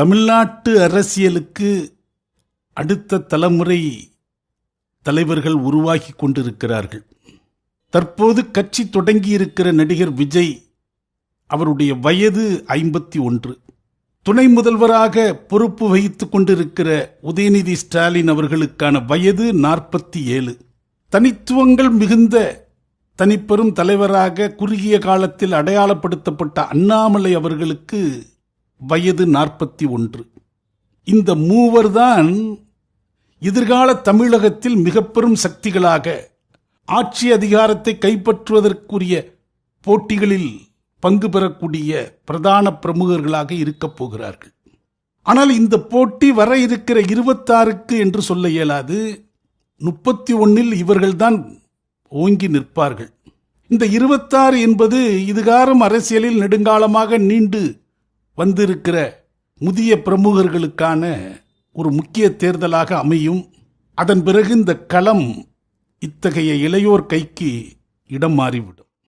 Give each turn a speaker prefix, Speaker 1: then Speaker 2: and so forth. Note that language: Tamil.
Speaker 1: தமிழ்நாட்டு அரசியலுக்கு அடுத்த தலைமுறை தலைவர்கள் உருவாகி கொண்டிருக்கிறார்கள். தற்போது கட்சி தொடங்கியிருக்கிற நடிகர் விஜய் அவருடைய வயது ஐம்பத்தி ஒன்று. துணை முதல்வராக பொறுப்பு வகித்துக் கொண்டிருக்கிற உதயநிதி ஸ்டாலின் அவர்களுக்கான வயது நாற்பத்தி ஏழு. தனித்துவங்கள் மிகுந்த தனிப்பெரும் தலைவராக குறுகிய காலத்தில் அடையாளப்படுத்தப்பட்ட அண்ணாமலை அவர்களுக்கு வயது நாற்பத்தி ஒன்று. இந்த மூவர்தான் எதிர்கால தமிழகத்தில் மிக பெரும் சக்திகளாக ஆட்சி அதிகாரத்தை கைப்பற்றுவதற்குரிய போட்டிகளில் பங்கு பெறக்கூடிய பிரதான பிரமுகர்களாக இருக்கப் போகிறார்கள். ஆனால் இந்த போட்டி வர இருக்கிற இருபத்தாறுக்கு என்று சொல்ல இயலாது. முப்பத்தி ஒன்னில் இவர்கள்தான் ஓங்கி நிற்பார்கள். இந்த இருபத்தாறு என்பது இதுகாரம் அரசியலில் நெடுங்காலமாக நீண்டு வந்திருக்கிற முதிய பிரமுகர்களுக்கான ஒரு முக்கிய தேர்தலாக அமையும். அதன் பிறகு இந்த களம் இத்தகைய இளையோர் கைக்கு இடம் மாறிவிடும்.